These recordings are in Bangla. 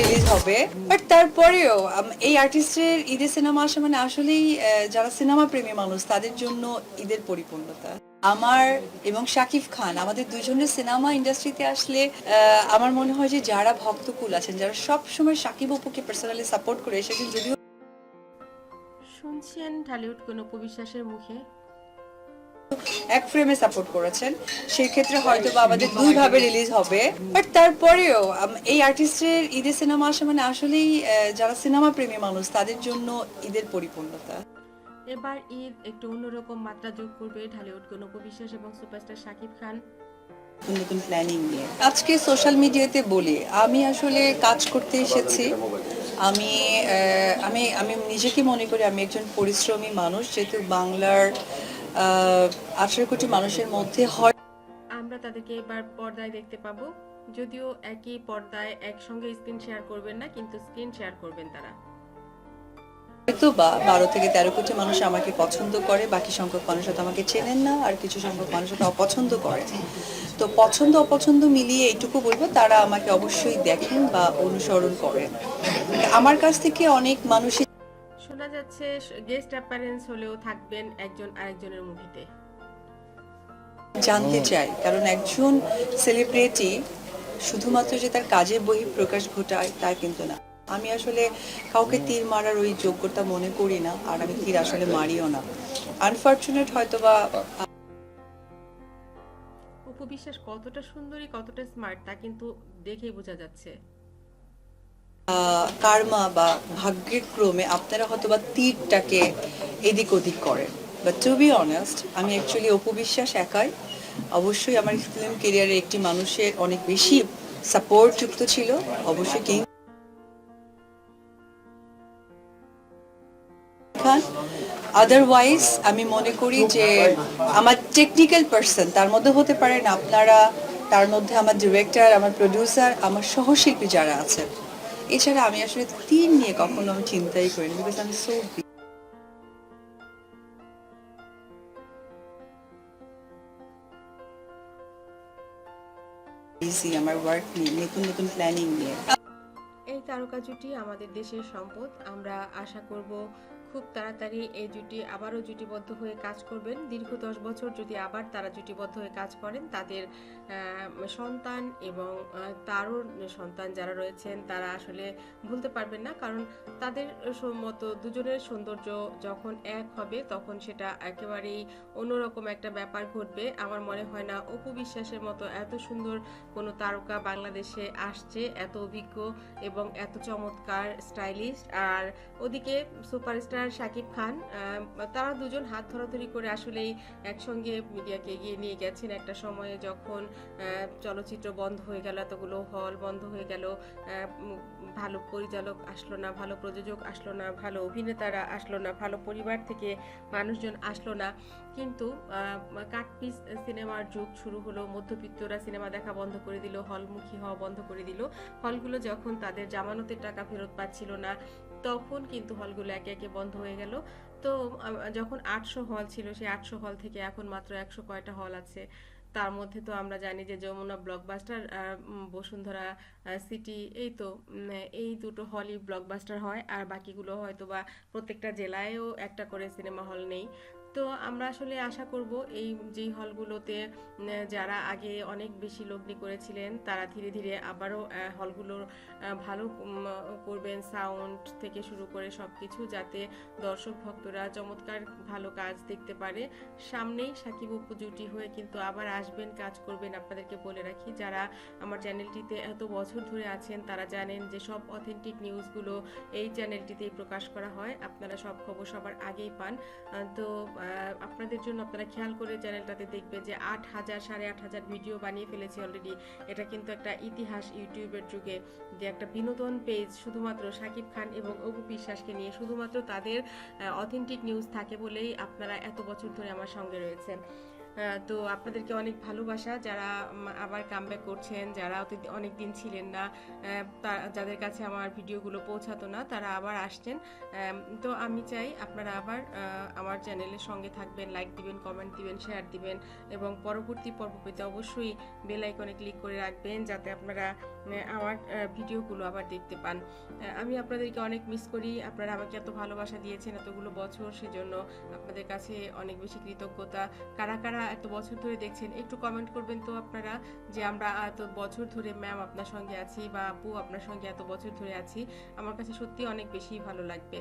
রিলিজ হবে। বাট তারপরেও এই আর্টিস্টের ঈদের সিনেমা মানে আসলেই যারা সিনেমা প্রেমী মানুষ, তাদের জন্য ঈদের পরিপূর্ণতা। আমার এবং শাকিব খান, আমাদের দুইজনের সিনেমা ইন্ডাস্ট্রিতে আসলে আমার মনে হয় যে যারা ভক্তকুল আছেন, যারা সব সময় শাকিব অপুকে পার্সোনালি সাপোর্ট করে এসেছেন, যদিও শুনছেন ঢালিউড কোন মুখে এক ফ্রেমে সাপোর্ট করেছেন। সেই ক্ষেত্রে হয়তো বা আমাদের দুই ভাবে রিলিজ হবে। বাট তারপরেও এই আর্টিস্টের ঈদের সিনেমা আসা মানে আসলেই যারা সিনেমা প্রেমী মানুষ তাদের জন্য ঈদের পরিপূর্ণতা। এবার ঈদ একটু অন্যরকম মাত্রা যোগ করবে ঢালিউড কোন উপবিশ্বাস এবং সুপারস্টার শাকিব খান। নতুন নতুন প্ল্যানিং নিয়ে। আজকে সোশ্যাল মিডিয়াতে বলি আমি আসলে কাজ করতে এসেছি। আমি আমি আমি নিজেকে মনে করি আমি একজন পরিশ্রমী মানুষ যেহেতু বাংলার আঠারো কোটি মানুষের মধ্যে হয় আমরা তাদেরকে এবার পর্দায় দেখতে পাবো। যদিও একই পর্দায় একসঙ্গে স্ক্রিন শেয়ার করবেন না কিন্তু স্ক্রিন শেয়ার করবেন তারা। হয়তো বা বারো থেকে তেরো কোটি মানুষ আমাকে পছন্দ করে বাকি সংখ্যক মানুষ হয়তো আমাকে চেনেন না আর কিছু সংখ্যক মানুষ হয়তো অপছন্দ করে। তো পছন্দ অপছন্দ মিলিয়ে এইটুকু বলব তারা আমাকে অবশ্যই দেখেন বা অনুসরণ করেন। আমার কাছ থেকে অনেক মানুষই শোনা যাচ্ছে গেস্ট অ্যাপারেন্স হলেও থাকবেন একজন আরেকজনের মুভিতে। জানতে চাই কারণ একজন সেলিব্রিটি শুধুমাত্র যে তার কাজের বহি প্রকাশ ঘটায় তা কিন্তু না। আমি আসলে কাউকে তীর মারার ওই যোগ্যতা মনে করি না আর আমি তীর আসলে মারিও না। আনফর্চুনেট হয়তো বা উপবিশ্বাস কতটা সুন্দরী কতটা স্মার্ট তা কিন্তু দেখেই বোঝা যাচ্ছে। কার্মা বা ভাগ্যের ক্রমে আপনারা হয়তো বা তীরটাকে এদিক ওদিক করেন। বাট টু বি অনেস্ট আমি অ্যাকচুয়ালি অপবিশ্বাস একাই। অবশ্যই আমার ফিল্ম কেরিয়ারে একটি মানুষের অনেক বেশি সাপোর্ট যুক্ত ছিল। অবশ্যই কিং আদারওয়াইজ আমি মনে করি যে আমার টেকনিক্যাল পার্সন তার মধ্যে হতে পারেন আপনারা, তার মধ্যে আমার ডিরেক্টর আমার প্রডিউসার আমার সহশিল্পী যারা আছেন। এছাড়া আমি আসলে তিন নিয়ে কখনো আমি চিন্তাই করিনি বিকজ আমি সো আমার ওয়ার্ক নিয়ে, নতুন নতুন প্ল্যানিং নিয়ে। এই তারকা জুটি আমাদের দেশের সম্পদ। আমরা আশা করব খুব তাড়াতাড়ি এই জুটি আবারও জুটিবদ্ধ হয়ে কাজ করবেন। দীর্ঘ দশ বছর যদি আবার তারা জুটিবদ্ধ হয়ে কাজ করেন, তাদের সন্তান এবং তারও সন্তান যারা রয়েছেন, তারা আসলে ভুলতে পারবেন না। কারণ তাদের মতো দুজনের সৌন্দর্য যখন এক হবে, তখন সেটা একেবারেই অন্যরকম একটা ব্যাপার ঘটবে। আমার মনে হয় না অপু বিশ্বাসের মতো এত সুন্দর কোনো তারকা বাংলাদেশে আসছে, এত অভিজ্ঞ এবং এত চমৎকার স্টাইলিশ আর ওদিকে সুপারস্টার শাকিব খান তারা দুজন হাত ধরাধরি করে আসলেই একসঙ্গে মিডিয়াকে এগিয়ে নিয়ে গেছেন। একটা সময়ে যখন চলচ্চিত্র বন্ধ হয়ে গেল, এতগুলো হল বন্ধ হয়ে গেল ভালো পরিচালক আসলো না, ভালো প্রযোজক আসলো না, ভালো অভিনেতারা আসলো না, ভালো পরিবার থেকে মানুষজন আসলো না। কিন্তু কাটপিস সিনেমার যুগ শুরু হলো, মধ্যবিত্তরা সিনেমা দেখা বন্ধ করে দিল, হলমুখী হওয়া বন্ধ করে দিল। হলগুলো যখন তাদের জামানতের টাকা ফেরত পাচ্ছিল না তখন কিন্তু হলগুলো একে একে বন্ধ হয়ে গেল। তো যখন আটশো হল ছিল, সেই আটশো হল থেকে এখন মাত্র একশো কয়টা হল আছে। তার মধ্যে তো আমরা জানি যে যমুনা ব্লকবাস্টার বসুন্ধরা সিটি, এই তো এই দুটো হলই ব্লকবাস্টার হয়। আর বাকিগুলো হয়তো বা প্রত্যেকটা জেলায়ও একটা করে সিনেমা হল নেই। তো আমরা আসলে আশা করব এই যেই হলগুলোতে যারা আগে অনেক বেশি লগ্নি করেছিলেন, তারা ধীরে ধীরে আবারও হলগুলো ভালো করবেন সাউন্ড থেকে শুরু করে সব কিছু যাতে দর্শক ভক্তরা চমৎকার ভালো কাজ দেখতে পারে। সামনেই সাকিব অপু জুটি হয়ে কিন্তু আবার আসবেন, কাজ করবেন আপনাদেরকে বলে রাখি। যারা আমার চ্যানেলটিতে এত বছর ধরে আছেন, তারা জানেন যে সব অথেন্টিক নিউজগুলো এই চ্যানেলটিতেই প্রকাশ করা হয়। আপনারা সব খবর সবার আগেই পান। তো আপনাদের জন্য আপনারা খেয়াল করে চ্যানেলটাতে দেখবে যে আট হাজার, সাড়ে আট হাজার ভিডিও বানিয়ে ফেলেছি অলরেডি এটা কিন্তু একটা ইতিহাস ইউটিউবের যুগে যে একটা বিনোদন পেজ শুধুমাত্র সাকিব খান এবং অপু বিশ্বাসকে নিয়ে শুধুমাত্র তাদের অথেন্টিক নিউজ থাকে বলেই আপনারা এত বছর ধরে আমার সঙ্গে রয়েছেন। তো আপনাদেরকে অনেক ভালোবাসা যারা আবার কামব্যাক করছেন, যারা অনেক দিন ছিলেন না যাদের কাছে আমার ভিডিওগুলো পৌঁছাতো না, তারা আবার আসছেন। তো আমি চাই আপনারা আবার আমার চ্যানেলের সঙ্গে থাকবেন লাইক দিবেন কমেন্ট দিবেন শেয়ার দিবেন এবং পরবর্তী পর্ব পেতে অবশ্যই বেল আইকনে ক্লিক করে রাখবেন যাতে আপনারা আমার ভিডিওগুলো আবার দেখতে পান। আমি আপনাদেরকে অনেক মিস করি, আপনারা আমাকে এত ভালোবাসা দিয়েছেন এতগুলো বছর, সেজন্য আপনাদের কাছে অনেক বেশি কৃতজ্ঞতা। কারা কারা এত বছর ধরে দেখছেন, একটু কমেন্ট করবেন তো আপনারা যে আমরা এত বছর ধরে ম্যাম আপনার সঙ্গে আছি বা আপু আপনার সঙ্গে এত বছর ধরে আছি, আমার কাছে সত্যি অনেক বেশি ভালো লাগবে।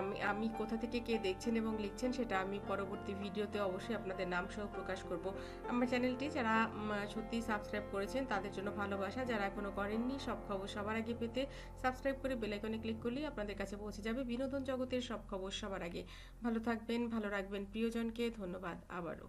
আমি আমি কোথা থেকে কে দেখছেন এবং লিখছেন সেটা আমি পরবর্তী ভিডিওতে অবশ্যই আপনাদের নাম সহ প্রকাশ করব। আমার চ্যানেলটি যারা সত্যি সাবস্ক্রাইব করেছেন তাদের জন্য ভালোবাসা, যারা এখনও করেননি সব খবর সবার আগে পেতে সাবস্ক্রাইব করে বেলাইকনে ক্লিক করলেই আপনাদের কাছে পৌঁছে যাবে বিনোদন জগতের সব খবর সবার আগে। ভালো থাকবেন, ভালো রাখবেন, প্রিয়জনকে ধন্যবাদ, আবারও।